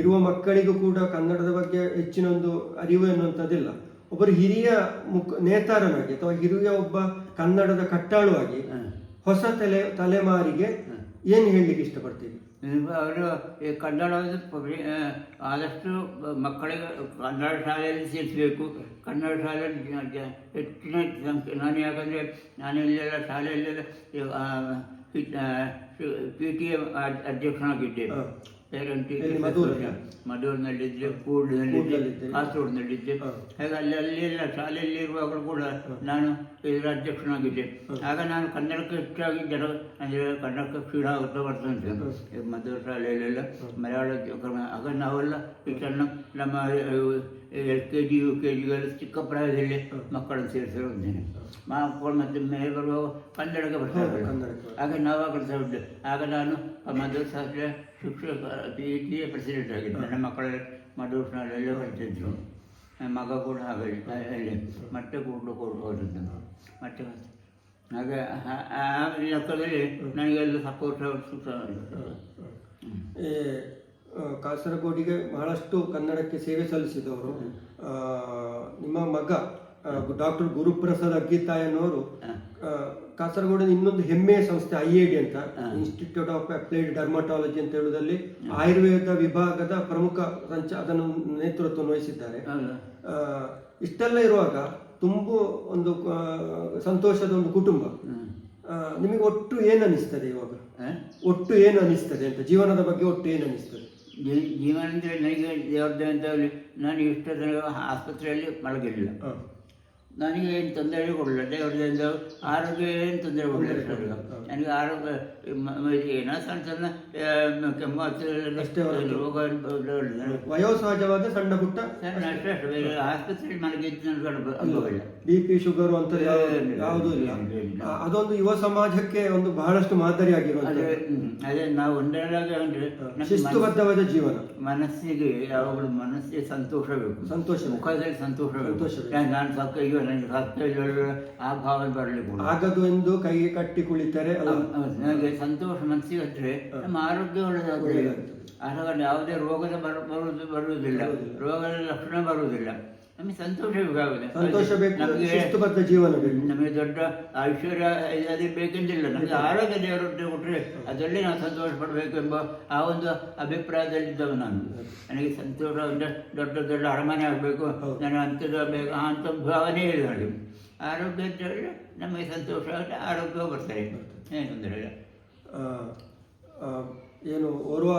ಇರುವ ಮಕ್ಕಳಿಗೂ ಕೂಡ ಕನ್ನಡದ ಬಗ್ಗೆ ಹೆಚ್ಚಿನ ಒಂದು ಅರಿವು ಎನ್ನುವಂಥದ್ದಿಲ್ಲ. ಒಬ್ಬರು ಹಿರಿಯ ಮುಖ ನೇತಾರನಾಗಿ ಅಥವಾ ಹಿರಿಯ ಒಬ್ಬ ಕನ್ನಡದ ಕಟ್ಟಾಳುವಾಗಿ. ಹೊಸ ತಲೆ ತಲೆಮಾರಿಗೆ ಏನು ಹೇಳಲಿಕ್ಕೆ ಇಷ್ಟಪಡ್ತೀವಿ ಅವರು ಈ ಕನ್ನಡವನ್ನು ಪಬ್ಲಿ- ಆ, ಆದಷ್ಟು ಮಕ್ಕಳಿಗೆ ಕನ್ನಡ ಶಾಲೆಯಲ್ಲಿ ಸೇರಿಸಬೇಕು ಕನ್ನಡ ಶಾಲೆಯಲ್ಲಿ ಜ- ಜ- ಹೆಚ್ಚಿನ ಸಂಖ್ಯೆ ನಾನು ಯಾಕಂದರೆ ನಾನು ಇಲ್ಲೆಲ್ಲ ಶಾಲೆಯಲ್ಲೆಲ್ಲ ಪಿ ಟಿ ಎ ಅಧ್ಯಕ್ಷನಾಗಿದ್ದೆ ಹ. ಪೇರೆಂಟ್ ಎಲ್ಲಿ ಮಧುರಲ್ಲಿ? ಮಧುರಿನಲ್ಲಿದ್ದೆ ಕೂಡ್ಲಿನಲ್ಲಿದ್ದೆ ಕೂಡ್ಲಲ್ಲಿದ್ದೆ. ಕಾಸರಗೋಡಿನಲ್ಲಿದ್ದೆ ಹ. ಹಾಗೆ ಅಲ್ಲಿ ಅಲ್ಲಿ ಎಲ್ಲ ಶಾಲೆಯಲ್ಲಿ ಇರುವಾಗಲೂ ಕೂಡ ನಾನು ಇದರ ಅಧ್ಯಕ್ಷನಾಗಿದ್ದೆ ಆಗ ನಾನು ಕನ್ನಡಕ್ಕೆ ಹೆಚ್ಚಾಗಿ ಜನ ಅಂದರೆ ಕನ್ನಡಕ್ಕೆ ಕ್ಷೀಣ ಆಗುತ್ತಾ ಬರ್ತಂತೆ ಈ ಮಧುರ ಶಾಲೆಯಲ್ಲೆಲ್ಲ ಮಲಯಾಳ ಕ್ರಮ ಆಗ ನಾವೆಲ್ಲ ಈ ಸಣ್ಣ ನಮ್ಮ L K G U K ಜಿಗೆಲ್ಲ ಚಿಕ್ಕ ಪ್ರಾಯದಲ್ಲಿ ಮಕ್ಕಳನ್ನು ಸೇರಿಸಿರೋದ್ದೇನೆ ಮಕ್ಕಳು ಮತ್ತು ಮೇಲೆ ಬರುವ ಕನ್ನಡಕ್ಕೆ ಬರ್ತಾರೆ ಹಾಗೆ. ಆಗ ನಾವು ಕೆಲಸ ಉಂಟು ಆಗ ನಾನು ಮಧುಶಾಸ್ತ್ರ ಶಿಕ್ಷಕ ಪಿ ಎಚ್ ಡಿ ಪ್ರೆಸಿಡೆಂಟ್ ಆಗಿದ್ದೆ. ನನ್ನ ಮಕ್ಕಳ ಮಧುಶಾಲೆಲ್ಲ ಬರ್ತಿದ್ರು ಮಗ ಕೂಡ ಹಾಗೆ ಅಲ್ಲಿ ಮತ್ತೆ ಕೂಡ ಓದಿದ್ದು. ಮತ್ತೆ ಹಾಗೆ ಆ- ಲೆಕ್ಕದಲ್ಲಿ ನನಗೆಲ್ಲ ಸಪೋರ್ಟ್ ಸಿಗ್ತದೆ ಕಾಸರಗೋಡಿಗೆ ಬಹಳಷ್ಟು ಕನ್ನಡಕ್ಕೆ ಸೇವೆ ಸಲ್ಲಿಸಿದವರು. ನಿಮ್ಮ ಮಗ ಡಾಕ್ಟರ್ ಗುರುಪ್ರಸಾದ್ ಅಗ್ಗಿತಾಯ್ ಅನ್ನೋರು ಕಾಸರಗೋಡಿನ ಇನ್ನೊಂದು ಹೆಮ್ಮೆಯ ಸಂಸ್ಥೆ ಐ ಎ ಡಿ ಅಂತ ಇನ್ಸ್ಟಿಟ್ಯೂಟ್ ಆಫ್ ಅಪ್ಲೈಡ್ ಡರ್ಮಟಾಲಜಿ ಅಂತ ಹೇಳುವುದಲ್ಲಿ ಆಯುರ್ವೇದ ವಿಭಾಗದ ಪ್ರಮುಖ ಸಂಚ ಅದನ್ನು ನೇತೃತ್ವವನ್ನು ವಹಿಸಿದ್ದಾರೆ. ಇಷ್ಟೆಲ್ಲ ಇರುವಾಗ ತುಂಬ ಒಂದು ಸಂತೋಷದ ಒಂದು ಕುಟುಂಬ. ನಿಮಗೆ ಒಟ್ಟು ಏನು ಅನಿಸ್ತದೆ ಇವಾಗ? ಒಟ್ಟು ಏನು ಅನಿಸ್ತದೆ ಅಂತ ಜೀವನದ ಬಗ್ಗೆ ಒಟ್ಟು ಏನು ಅನಿಸ್ತದೆ? ಜೀ- ಜೀವನ ಅಂದರೆ ನನಗೆ ದೇವ್ರದ್ದು ಅಂತ ನಾನು ಇಷ್ಟು ಆಸ್ಪತ್ರೆಯಲ್ಲಿ ಮಲಗಿಲ್ಲ ಹ. ನನಗೆ ಏನು ತೊಂದರೆ ಕೊಡಲಿಲ್ಲ ದೇವರದಿಂದ ಆರೋಗ್ಯ ಏನು ತೊಂದರೆ ಕೊಡಲಿಲ್ಲ ನನಗೆ ಆರೋಗ್ಯ ಏನೋ ಸಣ್ಣ ಸಣ್ಣ ಕೆಮ್ಮು ಅಷ್ಟೇ. ರೋಗ ವಯೋಸಹಜವಾದ ಸಣ್ಣ ಪುಟ್ಟ? ಸಣ್ಣ ಅಷ್ಟೇ ಅಷ್ಟೇ. ಬೇರೆ ಆಸ್ಪತ್ರೆಯಲ್ಲಿ ಮಲಗಿದ್ದು ನನಗೆ ಬಿ ಪಿ ಶುಗರ್ ಅಂತ ಯಾವುದೂ ಇಲ್ಲ. ಅದೊಂದು ಯುವ ಸಮಾಜಕ್ಕೆ ಒಂದು ಬಹಳಷ್ಟು ಮಾದರಿಯಾಗಿರೋದು ಅದೇ ನಾವು ಒಂದರಾಗ ಅಂದರೆ ಶಿಸ್ತುಬದ್ಧವಾದ ಜೀವನ. ಮನಸ್ಸಿಗೆ ಯಾವಾಗಲೂ ಮನಸ್ಸಿಗೆ ಸಂತೋಷ ಬೇಕು. ಸಂತೋಷ. ಮುಖದಲ್ಲಿ ಸಂತೋಷ ಸಂತೋಷ. ನಾನು ಸಾಕು ನನಗೆ ಸತ್ತ ಆ ಭಾವ ಬರಲಿ ಆಗದು ಎಂದು ಕೈಗೆ ಕಟ್ಟಿ ಕುಳಿತರೆ ನನಗೆ ಸಂತೋಷ ಮನಸ್ಸಿಗೆ ಹತ್ತಿರ ನಮ್ಮ ಆರೋಗ್ಯ ಒಳ್ಳೆಯದಾಗ್ತದೆ ಅಥವಾ ಯಾವುದೇ ರೋಗದ ಬರ ಬರುವುದು ಬರುವುದಿಲ್ಲ. ರೋಗದ ಲಕ್ಷಣ ಬರುವುದಿಲ್ಲ. ನಮಗೆ ಸಂತೋಷ ಬೇಕಾಗುತ್ತೆ ಸಂತೋಷ ಬೇಕು ನಮಗೆ ಶಿಸ್ತುಬದ್ಧ ಜೀವನ ಬೇಕು. ನಮಗೆ ದೊಡ್ಡ ಐಶ್ವರ್ಯ ಅದೇ ಬೇಕೆಂದಿಲ್ಲ. ನಮಗೆ ಆರೋಗ್ಯ ದೇವರೊಟ್ಟಿಗೆ ಕೊಟ್ಟರೆ ಅದರಲ್ಲಿ ನಾವು ಸಂತೋಷ ಪಡಬೇಕು ಎಂಬ ಆ ಒಂದು ಅಭಿಪ್ರಾಯದಲ್ಲಿದ್ದವ ನಾನು. ನನಗೆ ಸಂತೋಷ ಅಂದರೆ ದೊಡ್ಡ ದೊಡ್ಡ ಅರಮನೆ ಆಗಬೇಕು. ನಾನು ನನಗೆ ಅಂಥದ್ದು ಬೇಕು ಅಂತ ಭಾವನೆ ಇಲ್ಲ ನನಗೆ. ಆರೋಗ್ಯ ನಮಗೆ ಸಂತೋಷ ಆರೋಗ್ಯ ಬರ್ತಾರೆ ಏನು ತೊಂದರೆ ಇಲ್ಲ. ಏನು, ಓರ್ವ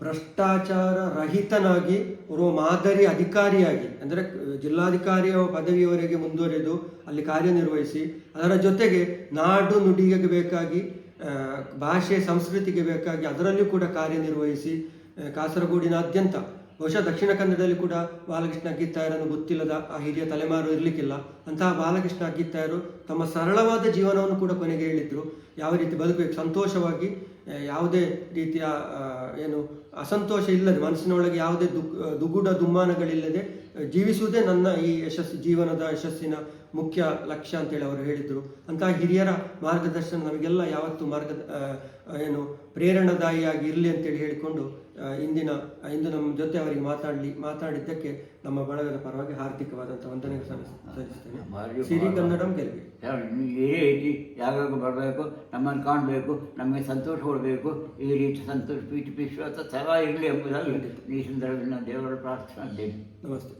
ಭ್ರಷ್ಟಾಚಾರ ರಹಿತನಾಗಿ ಓರ್ವ ಮಾದರಿ ಅಧಿಕಾರಿಯಾಗಿ, ಅಂದರೆ ಜಿಲ್ಲಾಧಿಕಾರಿಯ ಪದವಿಯವರೆಗೆ ಮುಂದುವರೆದು ಅಲ್ಲಿ ಕಾರ್ಯನಿರ್ವಹಿಸಿ, ಅದರ ಜೊತೆಗೆ ನಾಡು ನುಡಿಗೆ ಬೇಕಾಗಿ ಭಾಷೆ, ಸಂಸ್ಕೃತಿಗೆ ಬೇಕಾಗಿ ಅದರಲ್ಲೂ ಕೂಡ ಕಾರ್ಯನಿರ್ವಹಿಸಿ ಕಾಸರಗೋಡಿನಾದ್ಯಂತ ಬಹುಶಃ ದಕ್ಷಿಣ ಕನ್ನಡದಲ್ಲಿ ಕೂಡ ಬಾಲಕೃಷ್ಣ ಅಗ್ಗಿತ್ತಾಯರನ್ನು ಗೊತ್ತಿಲ್ಲದ ಆ ಹಿರಿಯ ತಲೆಮಾರು ಇರಲಿಕ್ಕಿಲ್ಲ. ಅಂತಹ ಬಾಲಕೃಷ್ಣ ಅಗ್ಗಿತ್ತಾಯರು ತಮ್ಮ ಸರಳವಾದ ಜೀವನವನ್ನು ಕೂಡ ಕೊನೆಗೆ ಹೇಳಿದ್ರು. ಯಾವ ರೀತಿ ಬದುಕಬೇಕು? ಸಂತೋಷವಾಗಿ ಯಾವುದೇ ರೀತಿಯ ಏನು, ಅಸಂತೋಷ ಇಲ್ಲದೆ, ಮನಸ್ಸಿನೊಳಗೆ ಯಾವುದೇ ದುಗ್ ದುಗುಡ ದುಮ್ಮಾನಗಳಿಲ್ಲದೆ ಜೀವಿಸುವುದೇ ನನ್ನ ಈ ಯಶಸ್ಸು ಜೀವನದ ಯಶಸ್ಸಿನ ಮುಖ್ಯ ಲಕ್ಷ್ಯ ಅಂತೇಳಿ ಅವರು ಹೇಳಿದರು. ಅಂತಹ ಹಿರಿಯರ ಮಾರ್ಗದರ್ಶನ ನಮಗೆಲ್ಲ ಯಾವತ್ತೂ ಮಾರ್ಗ ಏನು, ಪ್ರೇರಣಾದಾಯಿಯಾಗಿ ಇರಲಿ ಅಂತೇಳಿ ಹೇಳಿಕೊಂಡು ಇಂದಿನ ಇಂದು ನಮ್ಮ ಜೊತೆ ಅವರಿಗೆ ಮಾತಾಡಲಿ ಮಾತಾಡಿದ್ದಕ್ಕೆ ನಮ್ಮ ಬಳಗದ ಪರವಾಗಿ ಹಾರ್ದಿಕವಾದಂಥ ವಂದನೆ ಸಲ್ಲಿಸ್ತೇನೆ ಸಿರಿ ಕನ್ನಡಂ ಗೆಲುವೆ. ಇದೇ ರೀತಿ ಯಾವಾಗ ಬರಬೇಕು ನಮ್ಮನ್ನು ಕಾಣಬೇಕು ನಮಗೆ ಸಂತೋಷ ಕೊಡಬೇಕು ಈ ರೀತಿ ಸಂತೋಷ ಪೀಠ ವಿಶ್ವಾಸ ಸದಾ ಇರಲಿ ಎಂಬುದಾಗಿ ಈ ಸಂದರ್ಭದಲ್ಲಿ ನಾನು ದೇವರ ಪ್ರಾರ್ಥನೆ ನಮಸ್ತೆ.